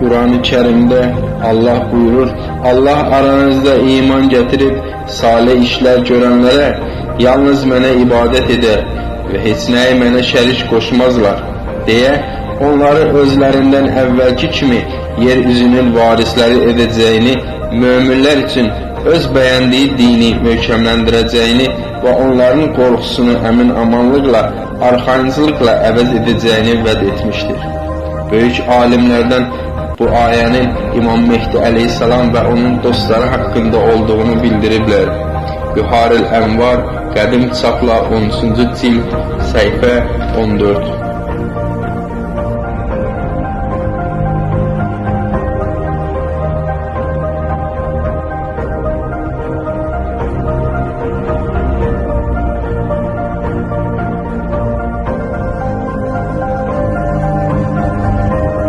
Kur'an-ı Kerim'de Allah buyurur, Allah aranızda iman getirip salih işler görenlere yalnız mənə ibadət edər və heç nəyi mənə şərik qoşmazlar deyə onları özlərindən əvvəlki kimi yeryüzünün varisləri edəcəyini, möminlər üçün öz bəyəndiyi dini möhkəmləndirəcəyini və onların qorxusunu əmin amanlıqla, arxayıncılıqla əvəz edəcəyini vəd etmişdir. Böyük alimlərdən bu ayənin İmam Mehdi əleyhissalam və onun dostları haqqında olduğunu bildiriblər. Yuharil Ənvar qədim çapla 13-cü cild səhifə 14